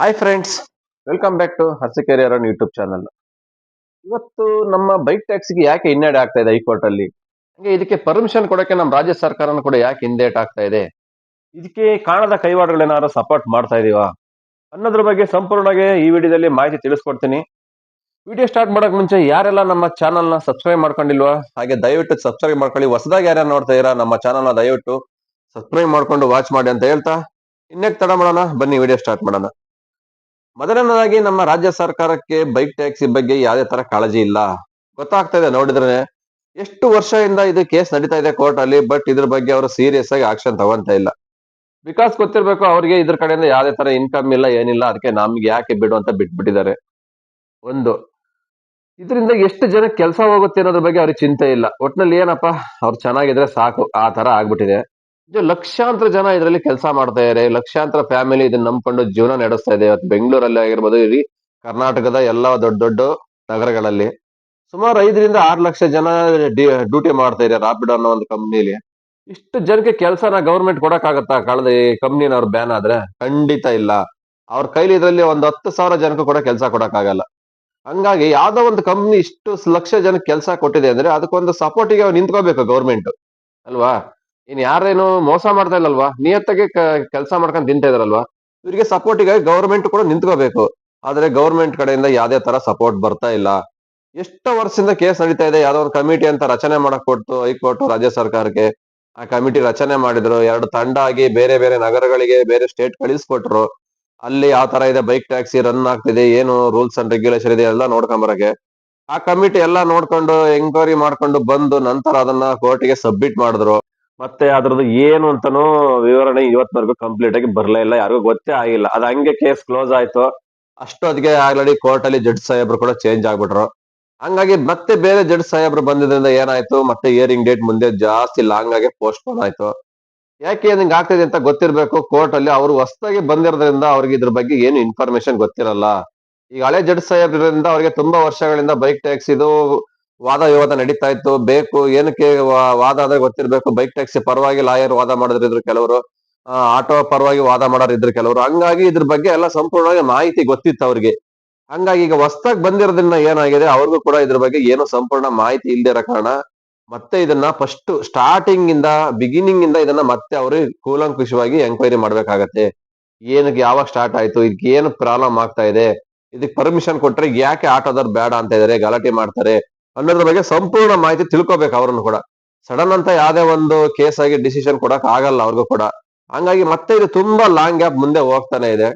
Hi friends welcome back to ಹರ್ಸಿಕೆರಿಯರ್ YouTube channel ಇವತ್ತು ನಮ್ಮ bike ಟ್ಯಾಕ್ಸಿಗೆ ಯಾಕೆ ಹಿನ್ನಡೆ ಆಗ್ತಾ ಇದೆ ಹೈಕೋರ್ಟ್ ಅಲ್ಲಿ? ಹಂಗೆ ಇದಕ್ಕೆ ಪರ್ಮಿಷನ್ ಕೊಡೋಕೆ ನಮ್ಮ ರಾಜ್ಯ ಸರ್ಕಾರನೂ ಕೂಡ ಯಾಕೆ ಹಿಂದೇಟ್ ಆಗ್ತಾ ಇದೆ? ಇದಕ್ಕೆ ಕಾಣದ ಕೈವಾಡಗಳೇನಾದ್ರು ಸಪೋರ್ಟ್ ಮಾಡ್ತಾ ಇದೀವಾ? ಅನ್ನೋದ್ರ ಬಗ್ಗೆ ಸಂಪೂರ್ಣವಾಗಿ ಈ ವಿಡಿಯೋದಲ್ಲಿ ಮಾಹಿತಿ ತಿಳಿಸ್ಕೊಡ್ತೀನಿ. ವಿಡಿಯೋ ಸ್ಟಾರ್ಟ್ ಮಾಡಕ್ ಮುಂಚೆ ಯಾರೆಲ್ಲ ನಮ್ಮ ಚಾನಲ್ನ ಸಬ್ಸ್ಕ್ರೈಬ್ ಮಾಡ್ಕೊಂಡಿಲ್ವಾ? ಹಾಗೆ ದಯವಿಟ್ಟು ಸಬ್ಸ್ಕ್ರೈಬ್ ಮಾಡ್ಕೊಳ್ಳಿ. ಹೊಸದಾಗಿ ಯಾರ್ಯಾರು ನೋಡ್ತಾ ಇರೋ ನಮ್ಮ ಚಾನಲ್ನ ದಯವಿಟ್ಟು ಸಬ್ಸ್ಕ್ರೈಬ್ ಮಾಡ್ಕೊಂಡು ವಾಚ್ ಮಾಡಿ ಅಂತ ಹೇಳ್ತಾ, ಇನ್ನೇಕ್ ತಡ ಮಾಡೋಣ, ಬನ್ನಿ ವಿಡಿಯೋ ಸ್ಟಾರ್ಟ್ ಮಾಡೋಣ. ಮೊದಲನೇದಾಗಿ ನಮ್ಮ ರಾಜ್ಯ ಸರ್ಕಾರಕ್ಕೆ ಬೈಕ್ ಟ್ಯಾಕ್ಸಿ ಬಗ್ಗೆ ಯಾವುದೇ ತರ ಕಾಳಜಿ ಇಲ್ಲ. ಗೊತ್ತಾಗ್ತಾ ಇದೆ ನೋಡಿದ್ರೆ ಎಷ್ಟು ವರ್ಷದಿಂದ ಇದು ಕೇಸ್ ನಡೀತಾ ಇದೆ ಕೋರ್ಟ್ ಅಲ್ಲಿ ಬಟ್ ಇದ್ರ ಬಗ್ಗೆ ಅವರು ಸೀರಿಯಸ್ ಆಗಿ ಆಕ್ಷನ್ ತಗೊಂತ ಇಲ್ಲ. ಬಿಕಾಸ್ ಗೊತ್ತಿರ್ಬೇಕು ಅವ್ರಿಗೆ ಇದ್ರ ಕಡೆಯಿಂದ ಯಾವುದೇ ತರ ಇನ್ಕಮ್ ಇಲ್ಲ, ಏನಿಲ್ಲ, ಅದಕ್ಕೆ ನಮ್ಗೆ ಯಾಕೆ ಬಿಡು ಅಂತ ಬಿಟ್ಬಿಟ್ಟಿದ್ದಾರೆ. ಒಂದು, ಇದರಿಂದ ಎಷ್ಟು ಜನ ಕೆಲಸ ಹೋಗುತ್ತೆ ಅನ್ನೋದ್ರ ಬಗ್ಗೆ ಅವ್ರಿಗೆ ಚಿಂತೆ ಇಲ್ಲ. ಒಟ್ನಲ್ಲಿ ಏನಪ್ಪಾ, ಅವ್ರು ಚೆನ್ನಾಗಿದ್ರೆ ಸಾಕು, ಆ ತರ ಆಗ್ಬಿಟ್ಟಿದೆ. ಲಕ್ಷಾಂತರ ಜನ ಇದರಲ್ಲಿ ಕೆಲಸ ಮಾಡ್ತಾ ಇದಾರೆ. ಲಕ್ಷಾಂತರ ಫ್ಯಾಮಿಲಿ ಇದನ್ನ ನಂಬ್ಕೊಂಡು ಜೀವನ ನಡೆಸ್ತಾ ಇದೆ. ಇವತ್ತು ಬೆಂಗಳೂರಲ್ಲಿ ಆಗಿರ್ಬೋದು, ಇಡೀ ಕರ್ನಾಟಕದ ಎಲ್ಲ ದೊಡ್ಡ ದೊಡ್ಡ ನಗರಗಳಲ್ಲಿ. ಸುಮಾರು ಐದರಿಂದ ಆರು ಲಕ್ಷ ಜನ ಡ್ಯೂಟಿ ಮಾಡ್ತಾ ಇದೆ ರಾಪಿಡ್ ಅನ್ನೋ ಒಂದು ಕಂಪ್ನಿಲಿ ಇಷ್ಟು ಜನಕ್ಕೆ ಕೆಲಸನ ಗೌರ್ಮೆಂಟ್ ಕೊಡಕ್ಕಾಗತ್ತಾ? ಕಳೆದ ಈ ಕಂಪ್ನಿನವ್ರು ಬ್ಯಾನ್ ಆದ್ರೆ? ಖಂಡಿತ ಇಲ್ಲ. ಅವ್ರ ಕೈಲಿ ಇದರಲ್ಲಿ ಒಂದು ಹತ್ತು ಸಾವಿರ ಜನಕ್ಕೂ ಕೂಡ ಕೆಲಸ ಕೊಡಕ್ಕಾಗಲ್ಲ. ಹಂಗಾಗಿ ಯಾವ್ದೋ ಒಂದು ಕಂಪ್ನಿ ಇಷ್ಟು ಲಕ್ಷ ಜನಕ್ಕೆ ಕೆಲಸ ಕೊಟ್ಟಿದೆ ಅಂದ್ರೆ ಅದಕ್ಕೊಂದು ಸಪೋರ್ಟಿಗೆ ನಿಂತ್ಕೋಬೇಕು ಗೌರ್ಮೆಂಟ್ ಅಲ್ವಾ? ಇನ್ ಯಾರೇನು ಮೋಸ ಮಾಡ್ತಾ ಇಲ್ಲಲ್ವಾ? ನಿಯತ್ತಾಗಿ ಕೆಲಸ ಮಾಡ್ಕೊಂಡು ತಿಂತಾ ಇದಾರಲ್ವಾ? ಇವರಿಗೆ ಸಪೋರ್ಟಿಗಾಗಿ ಗೌರ್ಮೆಂಟ್ ಕೂಡ ನಿಂತ್ಕೋಬೇಕು. ಆದ್ರೆ ಗೌರ್ಮೆಂಟ್ ಕಡೆಯಿಂದ ಯಾವ್ದೇ ತರ ಸಪೋರ್ಟ್ ಬರ್ತಾ ಇಲ್ಲ. ಎಷ್ಟೋ ವರ್ಷದಿಂದ ಕೇಸ್ ನಡೀತಾ ಇದೆ, ಯಾವ್ದೋ ಒಂದು ಕಮಿಟಿ ಅಂತ ರಚನೆ ಮಾಡಕ್ ಕೊಟ್ಟು ಹೈಕೋರ್ಟ್ ರಾಜ್ಯ ಸರ್ಕಾರಕ್ಕೆ. ಆ ಕಮಿಟಿ ರಚನೆ ಮಾಡಿದ್ರು, ಎರಡು ತಂಡ ಆಗಿ ಬೇರೆ ಬೇರೆ ನಗರಗಳಿಗೆ, ಬೇರೆ ಸ್ಟೇಟ್ ಕಳಿಸ್ಕೊಟ್ರು. ಅಲ್ಲಿ ಯಾವ ತರ ಇದೆ ಬೈಕ್ ಟ್ಯಾಕ್ಸಿ ರನ್ ಆಗ್ತಿದೆ, ಏನು ರೂಲ್ಸ್ ಅಂಡ್ ರೆಗ್ಯುಲೇಷನ್ ಇದೆ, ಎಲ್ಲ ನೋಡ್ಕೊಂಬರಕ್ಕೆ ಆ ಕಮಿಟಿ ಎಲ್ಲ ನೋಡ್ಕೊಂಡು ಎಂಕ್ವೈರಿ ಮಾಡ್ಕೊಂಡು ಬಂದು ನಂತರ ಅದನ್ನ ಕೋರ್ಟ್ಗೆ ಸಬ್ಮಿಟ್ ಮಾಡಿದ್ರು. ಮತ್ತೆ ಅದ್ರದ್ದು ಏನು ಅಂತಾನೂ ವಿವರಣೆ ಇವತ್ವರೆಗೂ ಕಂಪ್ಲೀಟ್ ಆಗಿ ಬರ್ಲೇ ಇಲ್ಲ, ಯಾರಿಗೂ ಗೊತ್ತೇ ಆಗಿಲ್ಲ. ಅದ್ ಹಂಗೆ ಕೇಸ್ ಕ್ಲೋಸ್ ಆಯ್ತು. ಅಷ್ಟೊತ್ತಿಗೆ ಆಲ್ರೆಡಿ ಕೋರ್ಟ್ ಅಲ್ಲಿ ಜಡ್ಜ್ ಸಾಹೇಬ್ರು ಕೂಡ ಚೇಂಜ್ ಆಗ್ಬಿಟ್ರು. ಹಂಗಾಗಿ ಮತ್ತೆ ಬೇರೆ ಜಡ್ಜ್ ಸಾಹೇಬ್ರು ಬಂದಿದ್ರಿಂದ ಏನಾಯ್ತು? ಮತ್ತೆ ಇಯರಿಂಗ್ ಡೇಟ್ ಮುಂದೆ ಜಾಸ್ತಿ ಲಾಂಗ್ ಆಗಿ ಪೋಸ್ಟ್ ಪೋನ್ ಆಯ್ತು. ಯಾಕೆ ಹಿಂಗ್ ಆಗ್ತಿದೆ ಅಂತ ಗೊತ್ತಿರ್ಬೇಕು. ಕೋರ್ಟ್ ಅಲ್ಲಿ ಅವ್ರು ಹೊಸದಾಗಿ ಬಂದಿರೋದ್ರಿಂದ ಅವ್ರಿಗೆ ಇದ್ರ ಬಗ್ಗೆ ಏನು ಇನ್ಫಾರ್ಮೇಶನ್ ಗೊತ್ತಿರಲ್ಲ. ಈಗ ಹಳೆ ಜಡ್ಜ್ ಸಾಹೇಬ್ರಿಂದ ಅವ್ರಿಗೆ ತುಂಬಾ ವರ್ಷಗಳಿಂದ ಬೈಕ್ ಟ್ಯಾಕ್ಸ್ ಇದು ವಾದ ವಿವಾದ ನಡೀತಾ ಇತ್ತು. ಬೇಕು, ಏನಕ್ಕೆ ವಾದ ಆದ್ರೆ ಗೊತ್ತಿರ್ಬೇಕು. ಬೈಕ್ ಟ್ಯಾಕ್ಸಿ ಪರವಾಗಿ ಲಾಯರ್ ವಾದ ಮಾಡಿದ್ರು ಕೆಲವರು. ಆಟೋ ಪರವಾಗಿ ವಾದ ಮಾಡೋರು ಇದ್ರು ಕೆಲವರು. ಹಂಗಾಗಿ ಇದ್ರ ಬಗ್ಗೆ ಎಲ್ಲ ಸಂಪೂರ್ಣವಾಗಿ ಮಾಹಿತಿ ಗೊತ್ತಿತ್ತು ಅವ್ರಿಗೆ. ಹಂಗಾಗಿ ಈಗ ಹೊಸ್ದಾಗ್ ಬಂದಿರೋದ್ರಿಂದ ಏನಾಗಿದೆ, ಅವ್ರಿಗೂ ಕೂಡ ಇದ್ರ ಬಗ್ಗೆ ಏನು ಸಂಪೂರ್ಣ ಮಾಹಿತಿ ಇಲ್ದಿರೋ ಕಾರಣ ಮತ್ತೆ ಇದನ್ನ ಫಸ್ಟ್ ಸ್ಟಾರ್ಟಿಂಗ್ ಇಂದ ಬಿಗಿನಿಂಗ್ ಇಂದ ಇದನ್ನ ಮತ್ತೆ ಅವರು ಕೂಲಂಕುಷವಾಗಿ ಎಂಕ್ವೈರಿ ಮಾಡ್ಬೇಕಾಗತ್ತೆ. ಏನಕ್ಕೆ ಯಾವಾಗ ಸ್ಟಾರ್ಟ್ ಆಯ್ತು, ಇದಕ್ಕೆ ಏನು ಪ್ರಾಬ್ಲಮ್ ಆಗ್ತಾ ಇದೆ, ಇದಕ್ಕೆ ಪರ್ಮಿಷನ್ ಕೊಟ್ರೆ ಯಾಕೆ ಆಟೋದವ್ರು ಬೇಡ ಅಂತ ಇದಾರೆ, ಗಲಾಟೆ ಮಾಡ್ತಾರೆ. ಅನ್ನೋದ್ರ ಬಗ್ಗೆ ಸಂಪೂರ್ಣ ಮಾಹಿತಿ ತಿಳ್ಕೊಬೇಕು ಅವ್ರನ್ನು ಕೂಡ. ಸಡನ್ ಅಂತ ಯಾವುದೇ ಒಂದು ಕೇಸ್ ಆಗಿ ಡಿಸಿಷನ್ ಕೊಡಕ್ ಆಗಲ್ಲ ಅವ್ರಿಗೂ ಕೂಡ. ಹಂಗಾಗಿ ಮತ್ತೆ ಇದು ತುಂಬಾ ಲಾಂಗ್ ಗ್ಯಾಪ್ ಮುಂದೆ ಹೋಗ್ತಾನೆ ಇದೆ.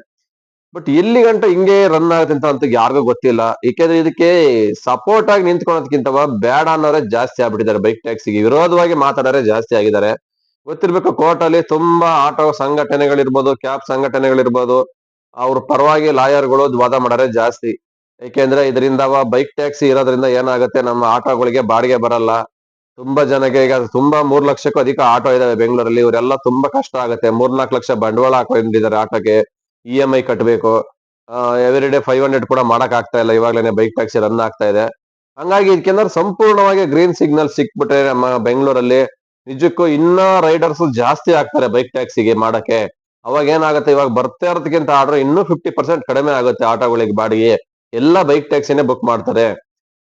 ಬಟ್ ಇಲ್ಲಿ ಗಂಟ ಹಿಂಗೆ ರನ್ ಆಗುತ್ತೆ ಅಂತ ಯಾರಿಗೂ ಗೊತ್ತಿಲ್ಲ. ಏಕೆಂದ್ರೆ ಇದಕ್ಕೆ ಸಪೋರ್ಟ್ ಆಗಿ ನಿಂತ್ಕೊಳೋದಕ್ಕಿಂತ ಬೇಡ ಅನ್ನೋರೇ ಜಾಸ್ತಿ ಆಗ್ಬಿಟ್ಟಿದ್ದಾರೆ. ಬೈಕ್ ಟ್ಯಾಕ್ಸಿಗೆ ವಿರೋಧವಾಗಿ ಮಾತಾಡೋರೆ ಜಾಸ್ತಿ ಆಗಿದ್ದಾರೆ. ಗೊತ್ತಿರ್ಬೇಕು ಕೋರ್ಟ್ ಅಲ್ಲಿ ತುಂಬಾ ಆಟೋ ಸಂಘಟನೆಗಳಿರ್ಬೋದು ಕ್ಯಾಬ್ ಸಂಘಟನೆಗಳಿರ್ಬೋದು. ಅವ್ರ ಪರವಾಗಿ ಲಾಯರ್ಗಳು ವಾದ ಮಾಡೋರೆ ಜಾಸ್ತಿ. ಏಕೆಂದ್ರೆ ಇದರಿಂದ ಬೈಕ್ ಟ್ಯಾಕ್ಸಿ ಇರೋದ್ರಿಂದ ಏನಾಗುತ್ತೆ, ನಮ್ಮ ಆಟೋಗಳಿಗೆ ಬಾಡಿಗೆ ಬರಲ್ಲ. ತುಂಬಾ ಜನಕ್ಕೆ ಈಗ ತುಂಬಾ ಮೂರ್ ಲಕ್ಷಕ್ಕೂ ಅಧಿಕ ಆಟೋ ಇದಾವೆ ಬೆಂಗಳೂರಲ್ಲಿ. ಇವರೆಲ್ಲ ತುಂಬಾ ಕಷ್ಟ ಆಗುತ್ತೆ. ಮೂರ್ನಾಲ್ಕು ಲಕ್ಷ ಬಂಡವಾಳ ಹಾಕೊಂಡಿದ್ದಾರೆ ಆಟೋಗೆ. ಇ ಎಂ ಐ ಕಟ್ಟಬೇಕು ಎವ್ರಿ ಡೇ ಫೈವ್ ಹಂಡ್ರೆಡ್ ಕೂಡ ಮಾಡಕ್ ಆಗ್ತಾ ಇಲ್ಲ. ಇವಾಗ್ಲೇನೆ ಬೈಕ್ ಟ್ಯಾಕ್ಸಿ ರನ್ ಆಗ್ತಾ ಇದೆ. ಹಂಗಾಗಿ ಇದಕ್ಕೆಂದ್ರೆ ಸಂಪೂರ್ಣವಾಗಿ ಗ್ರೀನ್ ಸಿಗ್ನಲ್ ಸಿಕ್ಬಿಟ್ರೆ ನಮ್ಮ ಬೆಂಗಳೂರಲ್ಲಿ ನಿಜಕ್ಕೂ ಇನ್ನ ರೈಡರ್ಸ್ ಜಾಸ್ತಿ ಆಗ್ತಾರೆ ಬೈಕ್ ಟ್ಯಾಕ್ಸಿಗೆ ಮಾಡಕ್ಕೆ. ಅವಾಗ ಏನಾಗುತ್ತೆ ಇವಾಗ ಬರ್ತಾ ಇರೋದಕ್ಕಿಂತ ಆರ್ಡರ್ ಇನ್ನೂ ಫಿಫ್ಟಿ ಪರ್ಸೆಂಟ್ ಕಡಿಮೆ ಆಗುತ್ತೆ ಆಟೋಗಳಿಗೆ ಬಾಡಿಗೆ. ಎಲ್ಲ ಬೈಕ್ ಟ್ಯಾಕ್ಸಿನೇ ಬುಕ್ ಮಾಡ್ತಾರೆ.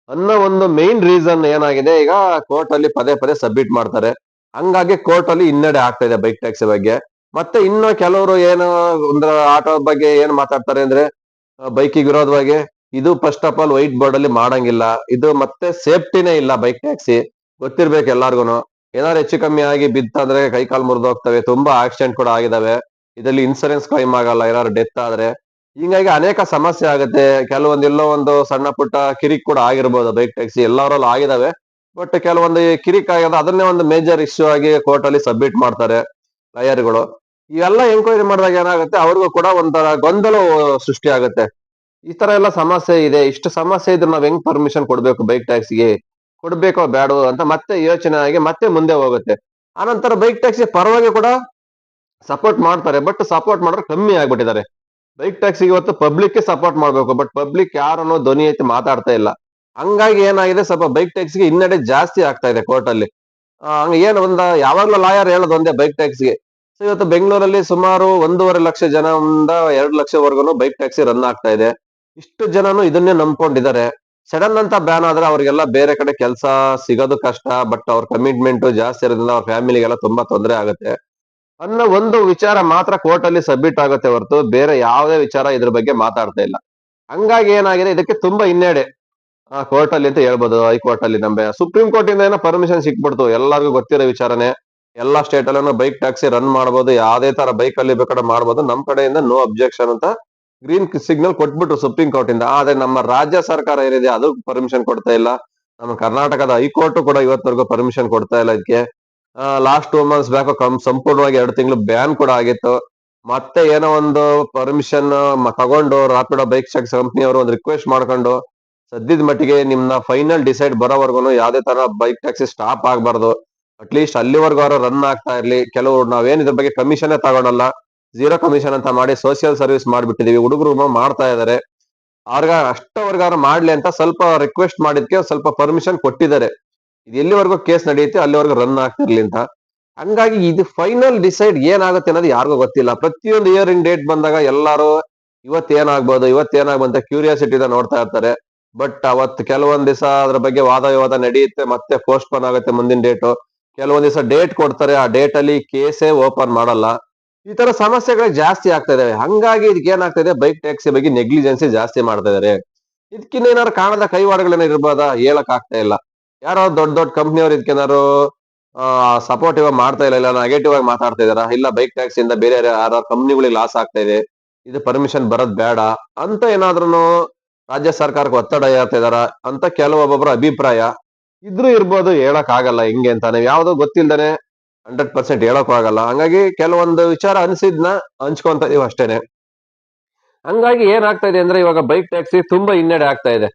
ಅನ್ನೋ ಒಂದು ಮೇನ್ ರೀಸನ್ ಏನಾಗಿದೆ, ಈಗ ಕೋರ್ಟ್ ಅಲ್ಲಿ ಪದೇ ಪದೇ ಸಬ್ಮಿಟ್ ಮಾಡ್ತಾರೆ. ಹಂಗಾಗಿ ಕೋರ್ಟ್ ಅಲ್ಲಿ ಹಿನ್ನಡೆ ಆಗ್ತಾ ಇದೆ ಬೈಕ್ ಟ್ಯಾಕ್ಸಿ ಬಗ್ಗೆ. ಮತ್ತೆ ಇನ್ನು ಕೆಲವರು ಏನು ಅಂದ್ರೆ ಆಟೋ ಬಗ್ಗೆ ಏನ್ ಮಾತಾಡ್ತಾರೆ ಅಂದ್ರೆ ಬೈಕಿಗೆ ವಿರೋಧವಾಗಿ ಇದು first of all white board ಅಲ್ಲಿ ಮಾಡಂಗಿಲ್ಲ. ಇದು ಮತ್ತೆ ಸೇಫ್ಟಿನೇ ಇಲ್ಲ ಬೈಕ್ ಟ್ಯಾಕ್ಸಿ ಗೊತ್ತಿರ್ಬೇಕು ಎಲ್ಲಾರ್ಗುನು. ಏನಾದ್ರು ಹೆಚ್ಚು ಕಮ್ಮಿ ಆಗಿ ಬಿತ್ತಂದ್ರೆ ಕೈ ಕಾಲು ತುಂಬಾ ಆಕ್ಸಿಡೆಂಟ್ ಕೂಡ ಆಗಿದಾವೆ. ಇದರಲ್ಲಿ ಇನ್ಸೂರೆನ್ಸ್ ಕ್ಲೈಮ್ ಆಗಲ್ಲ. ಏನಾದ್ರು ಡೆತ್ ಆದ್ರೆ. ಹಿಂಗಾಗಿ ಅನೇಕ ಸಮಸ್ಯೆ ಆಗುತ್ತೆ. ಕೆಲವೊಂದು ಎಲ್ಲೋ ಒಂದು ಸಣ್ಣ ಪುಟ್ಟ ಕಿರಿಕ್ ಕೂಡ ಆಗಿರ್ಬೋದು ಬೈಕ್ ಟ್ಯಾಕ್ಸಿ ಎಲ್ಲರಲ್ಲೂ ಆಗಿದಾವೆ. ಬಟ್ ಕೆಲವೊಂದು ಕಿರಿಕ್ ಆಗ್ಯದ ಅದನ್ನೇ ಒಂದು ಮೇಜರ್ ಇಶ್ಯೂ ಆಗಿ ಕೋರ್ಟ್ ಅಲ್ಲಿ ಸಬ್ಮಿಟ್ ಮಾಡ್ತಾರೆ ಲಾಯರ್ಗಳು ಇವೆಲ್ಲ ಎಂಕ್ವೈರಿ ಮಾಡಿದಾಗ ಏನಾಗುತ್ತೆ? ಅವ್ರಿಗೂ ಕೂಡ ಒಂಥರ ಗೊಂದಲ ಸೃಷ್ಟಿ ಆಗುತ್ತೆ. ಈ ತರ ಎಲ್ಲ ಸಮಸ್ಯೆ ಇದೆ. ಇಷ್ಟು ಸಮಸ್ಯೆ ಇದ್ರೆ ನಾವ್ ಹೆಂಗ್ ಪರ್ಮಿಷನ್ ಕೊಡ್ಬೇಕು ಬೈಕ್ ಟ್ಯಾಕ್ಸಿಗೆ ಕೊಡ್ಬೇಕೋ ಬೇಡೋ ಅಂತ ಮತ್ತೆ ಯೋಚನೆ ಆಗಿ ಮತ್ತೆ ಮುಂದೆ ಹೋಗುತ್ತೆ. ಆನಂತರ ಬೈಕ್ ಟ್ಯಾಕ್ಸಿ ಪರವಾಗಿ ಕೂಡ ಸಪೋರ್ಟ್ ಮಾಡ್ತಾರೆ. ಬಟ್ ಸಪೋರ್ಟ್ ಮಾಡೋರು ಕಮ್ಮಿ ಆಗ್ಬಿಟ್ಟಿದ್ದಾರೆ. ಬೈಕ್ ಟ್ಯಾಕ್ಸಿಗೆ ಇವತ್ತು ಪಬ್ಲಿಕ್ ಸಪೋರ್ಟ್ ಮಾಡ್ಬೇಕು ಬಟ್ ಪಬ್ಲಿಕ್ ಯಾರು ಅನ್ನೋ ಧ್ವನಿ ಐತಿ ಮಾತಾಡ್ತಾ ಇಲ್ಲ. ಹಂಗಾಗಿ ಏನಾಗಿದೆ, ಸ್ವಲ್ಪ ಬೈಕ್ ಟ್ಯಾಕ್ಸಿಗೆ ಹಿನ್ನಡೆ ಜಾಸ್ತಿ ಆಗ್ತಾ ಇದೆ ಕೋರ್ಟ್ ಅಲ್ಲಿ. ಹಂಗ ಏನ್ ಒಂದ, ಯಾವಾಗ್ಲೂ ಲಾಯರ್ ಹೇಳೋದು ಒಂದೇ ಬೈಕ್ ಟ್ಯಾಕ್ಸಿ ಸೊ ಇವತ್ತು ಬೆಂಗಳೂರಲ್ಲಿ ಸುಮಾರು ಒಂದೂವರೆ ಲಕ್ಷ ಜನದಿಂದ ಎರಡು ಲಕ್ಷವರೆಗೂ ಬೈಕ್ ಟ್ಯಾಕ್ಸಿ ರನ್ ಆಗ್ತಾ ಇದೆ. ಇಷ್ಟು ಜನನು ಇದನ್ನೇ ನಂಬ್ಕೊಂಡಿದ್ದಾರೆ. ಸಡನ್ ಅಂತ ಬ್ಯಾನ್ ಆದ್ರೆ ಅವ್ರಿಗೆಲ್ಲ ಬೇರೆ ಕಡೆ ಕೆಲಸ ಸಿಗೋದು ಕಷ್ಟ ಬಟ್ ಅವ್ರ ಕಮಿಟ್ಮೆಂಟ್ ಜಾಸ್ತಿ ಇರೋದ್ರಿಂದ ಅವ್ರ ಫ್ಯಾಮಿಲಿಗೆಲ್ಲ ತುಂಬಾ ತೊಂದರೆ ಆಗುತ್ತೆ. ಅನ್ನೋ ಒಂದು ವಿಚಾರ ಮಾತ್ರ ಕೋರ್ಟ್ ಅಲ್ಲಿ ಸಬ್ಮಿಟ್ ಆಗುತ್ತೆ ಹೊರತು ಬೇರೆ ಯಾವುದೇ ವಿಚಾರ ಇದ್ರ ಬಗ್ಗೆ ಮಾತಾಡ್ತಾ ಇಲ್ಲ. ಹಂಗಾಗಿ ಏನಾಗಿದೆ? ಇದಕ್ಕೆ ತುಂಬಾ ಹಿನ್ನಡೆ, ಆ ಕೋರ್ಟ್ ಅಲ್ಲಿ ಅಂತ ಹೇಳ್ಬೋದು, ಹೈಕೋರ್ಟ್ ಅಲ್ಲಿ ನಮ್ಗೆ ಸುಪ್ರೀಂ ಕೋರ್ಟ್ ಇಂದ ಏನೋ ಪರ್ಮಿಷನ್ ಸಿಕ್ಬಿಡ್ತು. ಎಲ್ಲರಿಗೂ ಗೊತ್ತಿರೋ ವಿಚಾರನೆ. ಎಲ್ಲಾ ಸ್ಟೇಟ್ ಅಲ್ಲೂ ಬೈಕ್ ಟ್ಯಾಕ್ಸಿ ರನ್ ಮಾಡಬಹುದು ಯಾವುದೇ ತರ ಬೈಕ್ ಅಲ್ಲಿ ಬೇಕಾದ್ರೆ ಮಾಡಬಹುದು ನಮ್ ಕಡೆಯಿಂದ ನೋ ಅಬ್ಜೆಕ್ಷನ್ ಅಂತ ಗ್ರೀನ್ ಸಿಗ್ನಲ್ ಕೊಟ್ಬಿಟ್ರು ಸುಪ್ರೀಂ ಕೋರ್ಟ್ ಇಂದ. ಆದ್ರೆ ನಮ್ಮ ರಾಜ್ಯ ಸರ್ಕಾರ ಏನಿದೆ, ಅದು ಪರ್ಮಿಷನ್ ಕೊಡ್ತಾ ಇಲ್ಲ. ನಮ್ಮ ಕರ್ನಾಟಕದ ಹೈಕೋರ್ಟ್ ಕೂಡ ಇವತ್ತವರೆಗೂ ಪರ್ಮಿಷನ್ ಕೊಡ್ತಾ ಇಲ್ಲ ಇದಕ್ಕೆ. ಲಾಸ್ಟ್ ಟೂ ಮಂತ್ಸ್ ಬ್ಯಾಕ್ ಸಂಪೂರ್ಣವಾಗಿ ಎರಡು ತಿಂಗಳು ಬ್ಯಾನ್ ಕೂಡ ಆಗಿತ್ತು. ಮತ್ತೆ ಏನೋ ಒಂದು ಪರ್ಮಿಷನ್ ತಗೊಂಡು ರಾಪಿಡೋ ಬೈಕ್ ಕಂಪ್ನಿ ಅವರು ಒಂದು ರಿಕ್ವೆಸ್ಟ್ ಮಾಡ್ಕೊಂಡು ಸದ್ಯದ ಮಟ್ಟಿಗೆ ನಿಮ್ನ ಫೈನಲ್ ಡಿಸೈಡ್ ಬರೋವರೆಗೂ ಯಾವ್ದೇ ತರ ಬೈಕ್ ಟ್ಯಾಕ್ಸಿ ಸ್ಟಾಪ್ ಆಗಬಾರ್ದು. ಅಟ್ಲೀಸ್ಟ್ ಅಲ್ಲಿವರೆಗೂ ಅವರು ರನ್ ಆಗ್ತಾ ಇರ್ಲಿ. ಕೆಲವರು ನಾವೇನ್ ಇದ್ರ ಬಗ್ಗೆ ಕಮಿಷನ್ ತಗೊಳಲ್ಲ ಜೀರೋ ಕಮಿಷನ್ ಅಂತ ಮಾಡಿ ಸೋಷಿಯಲ್ ಸರ್ವಿಸ್ ಮಾಡ್ಬಿಟ್ಟಿದೀವಿ. ಹುಡುಗರು ಮಾಡ್ತಾ ಇದಾರೆ. ಅವ್ರಿಗ ಅಷ್ಟವರ್ಗಾರ ಮಾಡ್ಲಿ ಅಂತ ಸ್ವಲ್ಪ ರಿಕ್ವೆಸ್ಟ್ ಮಾಡಿದ್ಕೆ ಸ್ವಲ್ಪ ಪರ್ಮಿಷನ್ ಕೊಟ್ಟಿದ್ದಾರೆ. ಇದು ಎಲ್ಲಿವರೆಗೂ ಕೇಸ್ ನಡೆಯುತ್ತೆ ಅಲ್ಲಿವರೆಗೂ ರನ್ ಆಗ್ತಿರ್ಲಿ ಅಂತ. ಹಂಗಾಗಿ ಇದು ಫೈನಲ್ ಡಿಸೈಡ್ ಏನಾಗುತ್ತೆ ಅನ್ನೋದು ಯಾರಿಗೂ ಗೊತ್ತಿಲ್ಲ. ಪ್ರತಿಯೊಂದು ಇನ್ ಡೇಟ್ ಬಂದಾಗ ಎಲ್ಲಾರು ಇವತ್ತು ಏನಾಗ್ಬಂತ ಕ್ಯೂರಿಯಾಸಿಟಿ ನೋಡ್ತಾ ಇರ್ತಾರೆ. ಬಟ್ ಅವತ್ತು ಕೆಲವೊಂದ್ ದಿವಸ ಅದ್ರ ಬಗ್ಗೆ ವಾದ ವಿವಾದ ನಡೆಯುತ್ತೆ, ಮತ್ತೆ ಪೋಸ್ಟ್ ಪೋನ್ ಆಗುತ್ತೆ ಮುಂದಿನ ಡೇಟ್ ಕೆಲವೊಂದ್ ದಿವಸ ಡೇಟ್ ಕೊಡ್ತಾರೆ, ಆ ಡೇಟ್ ಅಲ್ಲಿ ಕೇಸೇ ಓಪನ್ ಮಾಡಲ್ಲ. ಈ ತರ ಸಮಸ್ಯೆಗಳು ಜಾಸ್ತಿ ಆಗ್ತಾ ಇದಾವೆ. ಹಂಗಾಗಿ ಇದಕ್ಕೆ ಏನಾಗ್ತಾ ಇದೆ ಬೈಕ್ ಟ್ಯಾಕ್ಸಿ ಬಗ್ಗೆ ನೆಗ್ಲಿಜೆನ್ಸಿ ಜಾಸ್ತಿ ಮಾಡ್ತಾ ಇದಾರೆ. ಇದಕ್ಕಿನ್ನ ಏನಾದ್ರು ಕಾಣದ ಕೈವಾಡಗಳೇನ ಇರ್ಬೋದಾ? ಹೇಳಕ್ ಆಗ್ತಾ ಇಲ್ಲ. ಯಾರೋ ದೊಡ್ಡ ದೊಡ್ಡ ಕಂಪ್ನಿಯವ್ರು ಇದಕ್ಕೇನಾರು ಸಪೋರ್ಟಿವ್ ಆಗಿ ಮಾಡ್ತಾ ಇಲ್ಲ ಇಲ್ಲ ನೆಗೆಟಿವ್ ಆಗಿ ಮಾತಾಡ್ತಾ ಇದಾರ? ಇಲ್ಲ ಬೈಕ್ ಟ್ಯಾಕ್ಸ್ ಇಂದ ಬೇರೆ ಯಾರೋ ಕಂಪ್ನಿಗಳಿಗೆ ಲಾಸ್ ಆಗ್ತಾ ಇದೆ, ಇದು ಪರ್ಮಿಷನ್ ಬರೋದ್ ಬೇಡ ಅಂತ ಏನಾದ್ರೂ ರಾಜ್ಯ ಸರ್ಕಾರಕ್ಕೆ ಒತ್ತಡ ಹೇಳ್ತಾ ಇದಾರ? ಅಂತ ಕೆಲವೊಬ್ಬೊಬ್ಬರ ಅಭಿಪ್ರಾಯ. ಇದ್ರೂ ಇರ್ಬೋದು, ಹೇಳಕ್ ಆಗಲ್ಲ ಹಿಂಗೆ ಅಂತ. ನೀವು ಯಾವ್ದೋ ಗೊತ್ತಿಲ್ದೇನೆ ಹಂಡ್ರೆಡ್ ಪರ್ಸೆಂಟ್ ಹೇಳಕ್ ಆಗಲ್ಲ. ಹಂಗಾಗಿ ಕೆಲವೊಂದು ವಿಚಾರ ಅನ್ಸಿದ್ನ ಹಂಚ್ಕೊಂತ ಇದೀವಿ ಅಷ್ಟೇನೆ. ಹಂಗಾಗಿ ಏನಾಗ್ತಾ ಇದೆ ಅಂದ್ರೆ ಇವಾಗ ಬೈಕ್ ಟ್ಯಾಕ್ಸಿ ತುಂಬಾ ಹಿನ್ನಡೆ ಆಗ್ತಾ ಇದೆ.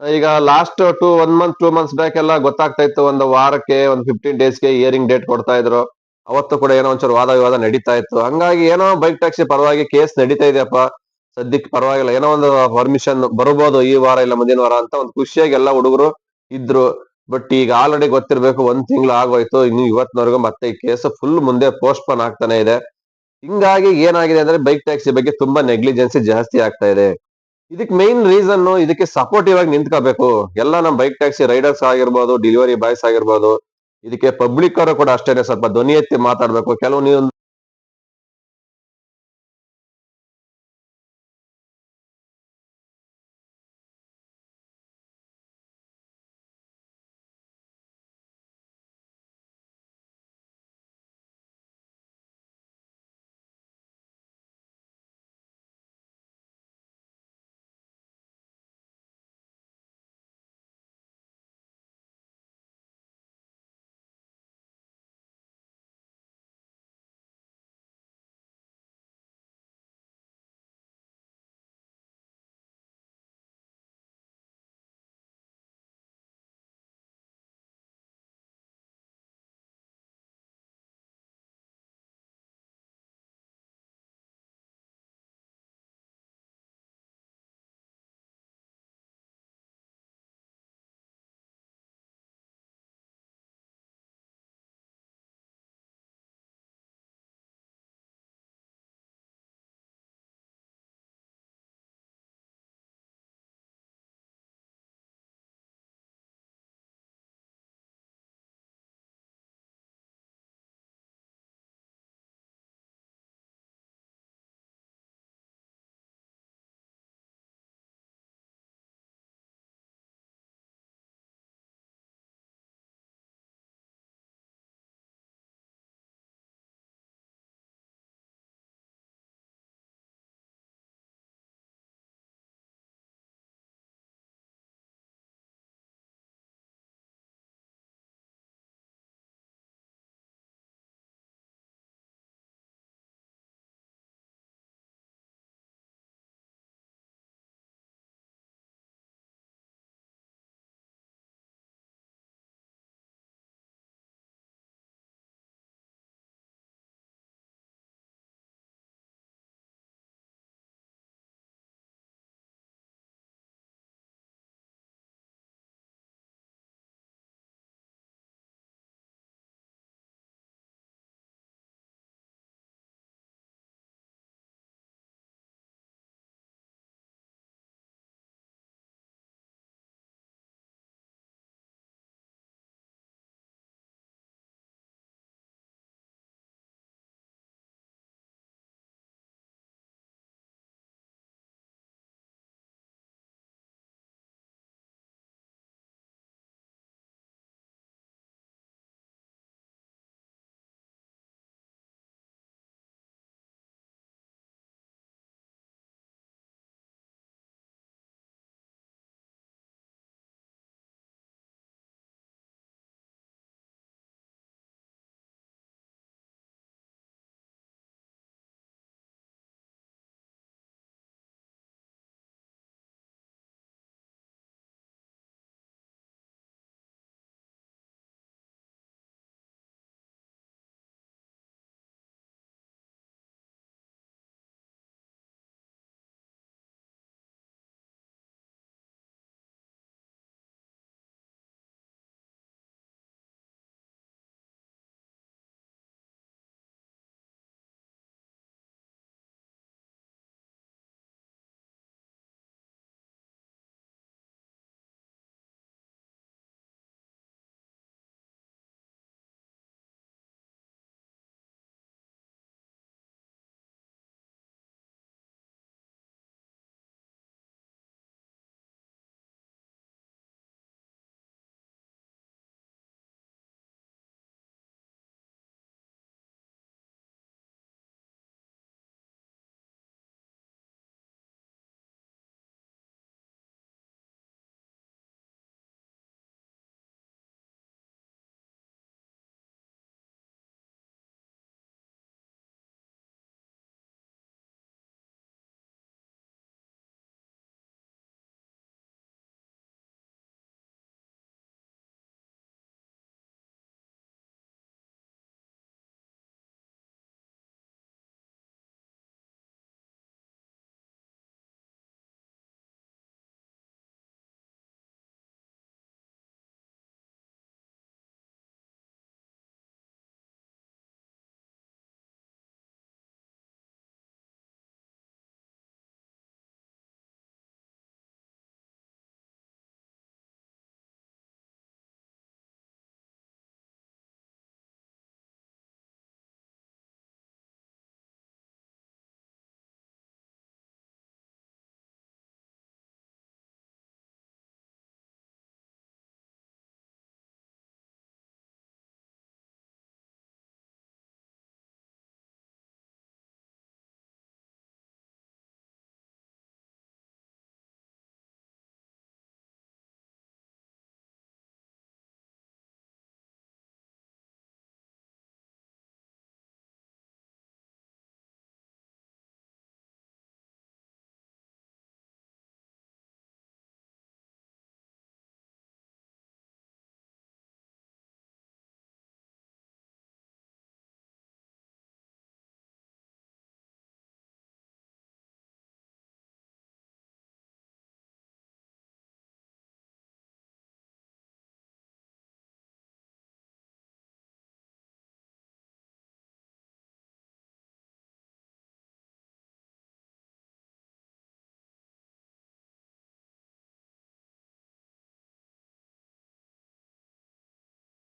ಈಗ last two one month two months back ಎಲ್ಲ ಗೊತ್ತಾಗ್ತಾ ಇತ್ತು. ಒಂದು ವಾರಕ್ಕೆ, ಒಂದು ಫಿಫ್ಟೀನ್ ಡೇಸ್ಗೆ ಇಯರಿಂಗ್ ಡೇಟ್ ಕೊಡ್ತಾ ಇದ್ರು. ಅವತ್ತು ಕೂಡ ಏನೋ ಒಂಚೂರು ವಾದ ವಿವಾದ ನಡೀತಾ ಇತ್ತು. ಹಂಗಾಗಿ ಏನೋ ಬೈಕ್ ಟ್ಯಾಕ್ಸಿ ಪರವಾಗಿ ಕೇಸ್ ನಡೀತಾ ಇದೆಯಪ್ಪ ಸದ್ಯಕ್ಕೆ ಪರವಾಗಿಲ್ಲ. ಏನೋ ಒಂದು ಪರ್ಮಿಷನ್ ಬರಬಹುದು ಈ ವಾರ ಇಲ್ಲ ಮುಂದಿನ ವಾರ ಅಂತ ಒಂದು ಖುಷಿಯಾಗಿ ಎಲ್ಲ ಹುಡುಗರು ಇದ್ರು. ಬಟ್ ಈಗ ಆಲ್ರೆಡಿ ಗೊತ್ತಿರ್ಬೇಕು, ಒಂದ್ ತಿಂಗಳು ಆಗೋಯ್ತು. ಇನ್ನು ಇವತ್ತಿನವರೆಗೂ ಮತ್ತೆ ಈ ಕೇಸ್ ಫುಲ್ ಮುಂದೆ ಪೋಸ್ಟ್ಪೋನ್ ಆಗ್ತಾನೆ ಇದೆ. ಹಿಂಗಾಗಿ ಏನಾಗಿದೆ ಅಂದ್ರೆ ಬೈಕ್ ಟ್ಯಾಕ್ಸಿ ಬಗ್ಗೆ ತುಂಬಾ ನೆಗ್ಲಿಜೆನ್ಸಿ ಜಾಸ್ತಿ ಆಗ್ತಾ ಇದೆ. ಇದಕ್ಕೆ ಮೇನ್ ರೀಸನ್ ಇದಕ್ಕೆ ಸಪೋರ್ಟಿವ್ ಆಗಿ ನಿಂತ್ಕೋಬೇಕು. ಎಲ್ಲ ನಮ್ಮ ಬೈಕ್ ಟ್ಯಾಕ್ಸಿ ರೈಡರ್ಸ್ ಆಗಿರ್ಬೋದು ಡೆಲಿವರಿ ಬಾಯ್ಸ್ ಆಗಿರ್ಬೋದು, ಇದಕ್ಕೆ ಪಬ್ಲಿಕ್ ಅವರು ಕೂಡ ಅಷ್ಟೇನೆ ಸ್ವಲ್ಪ ಧ್ವನಿ ಎತ್ತಿ ಮಾತಾಡ್ಬೇಕು. ಕೆಲವು ನೀವು